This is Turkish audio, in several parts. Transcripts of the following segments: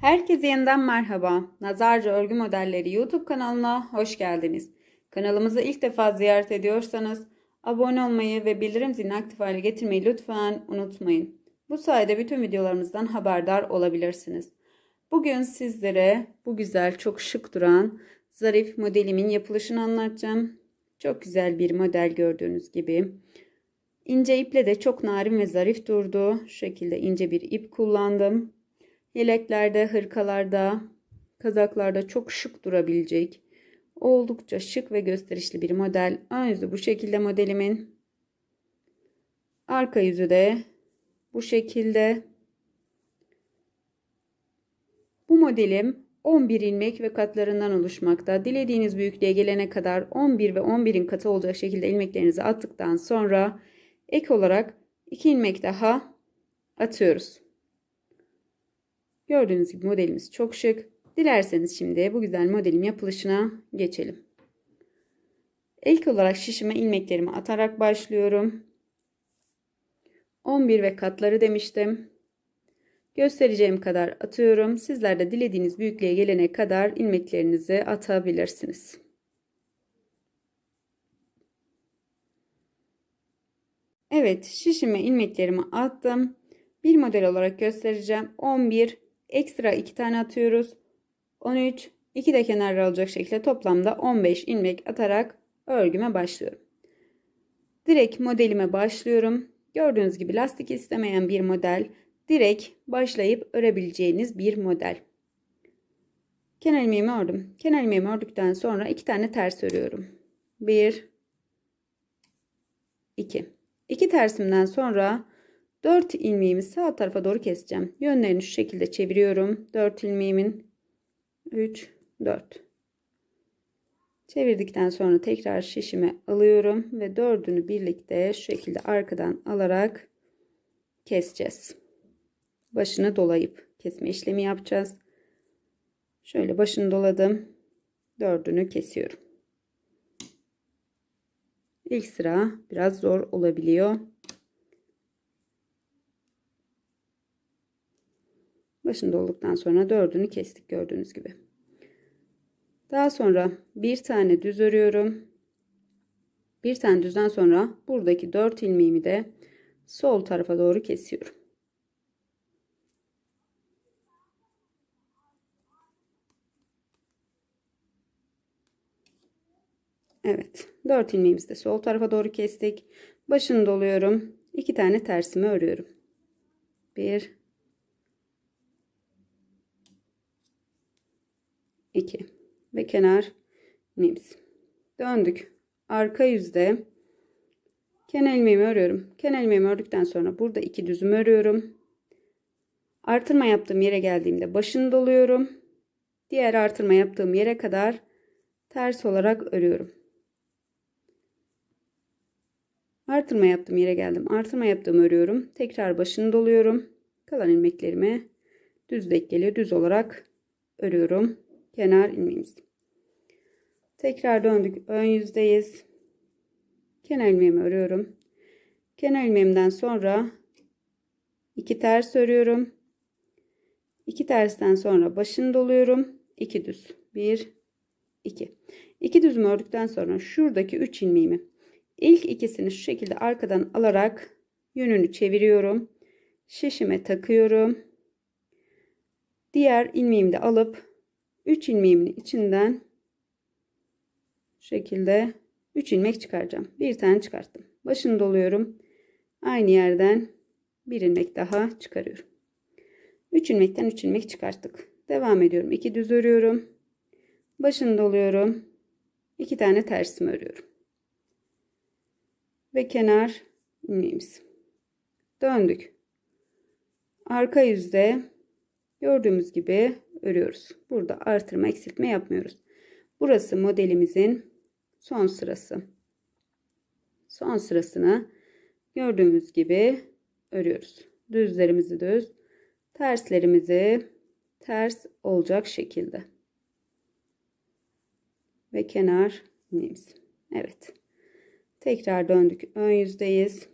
Herkese yeniden merhaba. Nazarca Örgü Modelleri YouTube kanalına hoş geldiniz. Kanalımızı ilk defa ziyaret ediyorsanız abone olmayı ve bildirim zilini aktif hale getirmeyi lütfen unutmayın. Bu sayede bütün videolarımızdan haberdar olabilirsiniz. Bugün sizlere bu güzel, çok şık duran zarif modelimin yapılışını anlatacağım. Çok güzel bir model gördüğünüz gibi. İnce iple de çok narin ve zarif durdu. Şu şekilde ince bir ip kullandım. Yeleklerde, hırkalarda, kazaklarda çok şık durabilecek. Oldukça şık ve gösterişli bir model. Ön yüzü bu şekilde modelimin. Arka yüzü de bu şekilde. Bu modelim 11 ilmek ve katlarından oluşmakta. Dilediğiniz büyüklüğe gelene kadar 11 ve 11'in katı olacak şekilde ilmeklerinizi attıktan sonra ek olarak 2 ilmek daha atıyoruz. Gördüğünüz gibi modelimiz çok şık. Dilerseniz şimdi bu güzel modelin yapılışına geçelim. İlk olarak şişime ilmeklerimi atarak başlıyorum. 11 ve katları demiştim. Göstereceğim kadar atıyorum. Sizler de dilediğiniz büyüklüğe gelene kadar ilmeklerinizi atabilirsiniz. Evet şişime ilmeklerimi attım. Bir model olarak göstereceğim. 11 ekstra 2 tane atıyoruz. 13 2 de kenarı alacak şekilde toplamda 15 ilmek atarak örgüme başlıyorum. Direkt modelime başlıyorum. Gördüğünüz gibi lastik istemeyen bir model. Direkt başlayıp örebileceğiniz bir model. Kenar ilmeğimi ördüm. Kenar ilmeğimi ördükten sonra iki tane ters örüyorum. 1 2 2 tersimden sonra 4 ilmeğimi sağ tarafa doğru keseceğim. Yönlerini şu şekilde çeviriyorum. 4 ilmeğimin 3 4 Çevirdikten sonra tekrar şişime alıyorum ve dördünü birlikte şu şekilde arkadan alarak keseceğiz. Başını dolayıp kesme işlemi yapacağız. Şöyle başını doladım. Dördünü kesiyorum. İlk sıra biraz zor olabiliyor. Başını dolduktan sonra dördünü kestik gördüğünüz gibi. Daha sonra bir tane düz örüyorum. Bir tane düzden sonra buradaki dört ilmeğimi de sol tarafa doğru kesiyorum. Evet. Dört ilmeğimizi de sol tarafa doğru kestik. Başını doluyorum. İki tane tersimi örüyorum. Bir 2 ve kenar ilmeğimiz. Döndük. Arka yüzde kenar ilmeğimi örüyorum. Kenar ilmeğimi ördükten sonra burada iki düzüm örüyorum. Artırma yaptığım yere geldiğimde başını doluyorum. Diğer artırma yaptığım yere kadar ters olarak örüyorum. Artırma yaptığım yere geldim. Artırma yaptığımı örüyorum. Tekrar başını doluyorum. Kalan ilmeklerimi düz denk geliyor. Düz olarak örüyorum kenar ilmeğimiz. Tekrar döndük. Ön yüzdeyiz. Kenar ilmeğimi örüyorum. Kenar ilmeğimden sonra iki ters örüyorum. İki tersten sonra başını doluyorum. İki düz. Bir, iki. İki düzümü ördükten sonra şuradaki üç ilmeğimi ilk ikisini şu şekilde arkadan alarak yönünü çeviriyorum. Şişime takıyorum. Diğer ilmeğimi de alıp 3 ilmeğimin içinden şu şekilde 3 ilmek çıkaracağım. Bir tane çıkarttım. Başını doluyorum. Aynı yerden bir ilmek daha çıkarıyorum. 3 ilmekten 3 ilmek çıkarttık. Devam ediyorum. 2 düz örüyorum. Başını doluyorum. 2 tane tersimi örüyorum. Ve kenar ilmeğimiz. Döndük. Arka yüzde gördüğümüz gibi örüyoruz. Burada artırma eksiltme yapmıyoruz. Burası modelimizin son sırası. Son sırasını gördüğümüz gibi örüyoruz. Düzlerimizi düz, terslerimizi ters olacak şekilde. Ve kenar ilmeğimiz. Evet. Tekrar döndük. Ön yüzdeyiz.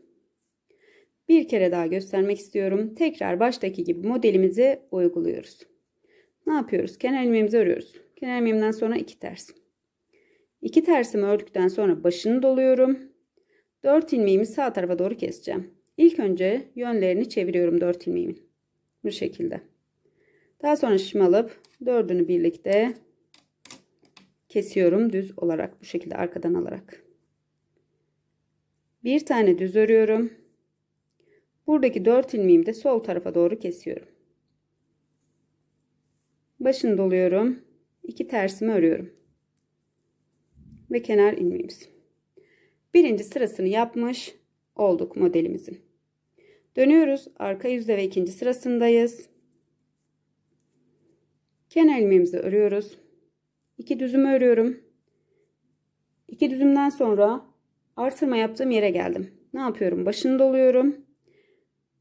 Bir kere daha göstermek istiyorum. Tekrar baştaki gibi modelimizi uyguluyoruz. Ne yapıyoruz? Kenar ilmeğimizi örüyoruz. Kenar ilmeğimden sonra iki ters. İki tersimi ördükten sonra başını doluyorum. 4 ilmeğimi sağ tarafa doğru keseceğim. İlk önce yönlerini çeviriyorum 4 ilmeğimin. Bu şekilde. Daha sonra şişimi alıp dördünü birlikte kesiyorum düz olarak bu şekilde arkadan alarak. Bir tane düz örüyorum. Buradaki 4 ilmeğimi de sol tarafa doğru kesiyorum. Başını doluyorum. İki tersimi örüyorum. Ve kenar ilmeğimiz. Birinci sırasını yapmış olduk modelimizin. Dönüyoruz. Arka yüzde ve ikinci sırasındayız. Kenar ilmeğimizi örüyoruz. İki düzümü örüyorum. İki düzümden sonra artırma yaptığım yere geldim. Ne yapıyorum? Başını doluyorum.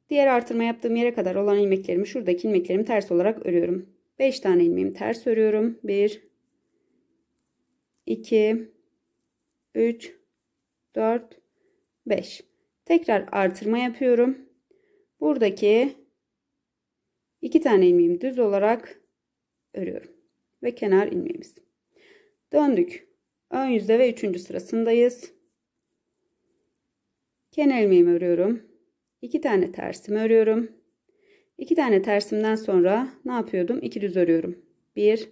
Diğer artırma yaptığım yere kadar olan ilmeklerimi şuradaki ilmeklerimi ters olarak örüyorum. 5 tane ilmeğimi ters örüyorum. 1 2 3 4 5 tekrar artırma yapıyorum. Buradaki iki tane ilmeğimi düz olarak örüyorum ve kenar ilmeğimiz. Döndük. Ön yüzde ve üçüncü sırasındayız. Kenar ilmeğimi örüyorum. İki tane tersimi örüyorum. İki tane tersimden sonra ne yapıyordum? İki düz örüyorum. Bir,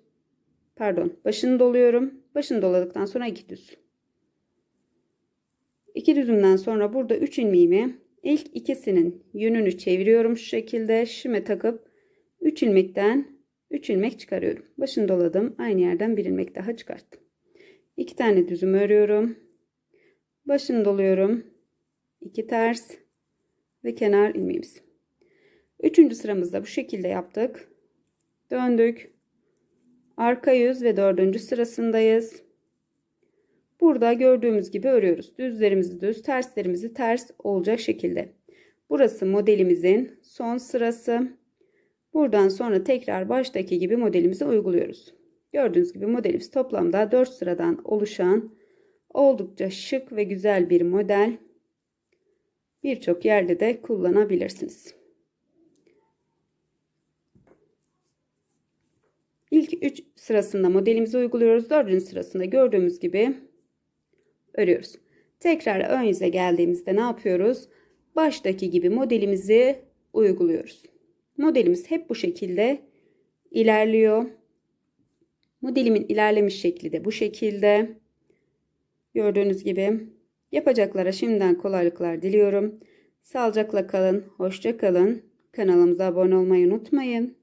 pardon, başını doluyorum. Başını doladıktan sonra iki düz. İki düzümden sonra burada üç ilmeğimi ilk ikisinin yönünü çeviriyorum şu şekilde şişime takıp 3 ilmekten 3 ilmek çıkarıyorum. Başını doladım. Aynı yerden bir ilmek daha çıkarttım. 2 tane düzüm örüyorum. Başını doluyorum. 2 ters ve kenar ilmeğimiz. Üçüncü sıramızda bu şekilde yaptık. Döndük. Arka yüz ve dördüncü sırasındayız. Burada gördüğümüz gibi örüyoruz. Düzlerimizi düz, terslerimizi ters olacak şekilde. Burası modelimizin son sırası. Buradan sonra tekrar baştaki gibi modelimizi uyguluyoruz. Gördüğünüz gibi modelimiz toplamda 4 sıradan oluşan oldukça şık ve güzel bir model. Birçok yerde de kullanabilirsiniz. İlk 3 sırasında modelimizi uyguluyoruz. 4. sırasında gördüğümüz gibi örüyoruz. Tekrar ön yüze geldiğimizde ne yapıyoruz? Baştaki gibi modelimizi uyguluyoruz. Modelimiz hep bu şekilde ilerliyor. Modelimin ilerlemiş şekli de bu şekilde. Gördüğünüz gibi yapacaklara şimdiden kolaylıklar diliyorum. Sağlıcakla kalın, hoşça kalın. Kanalımıza abone olmayı unutmayın.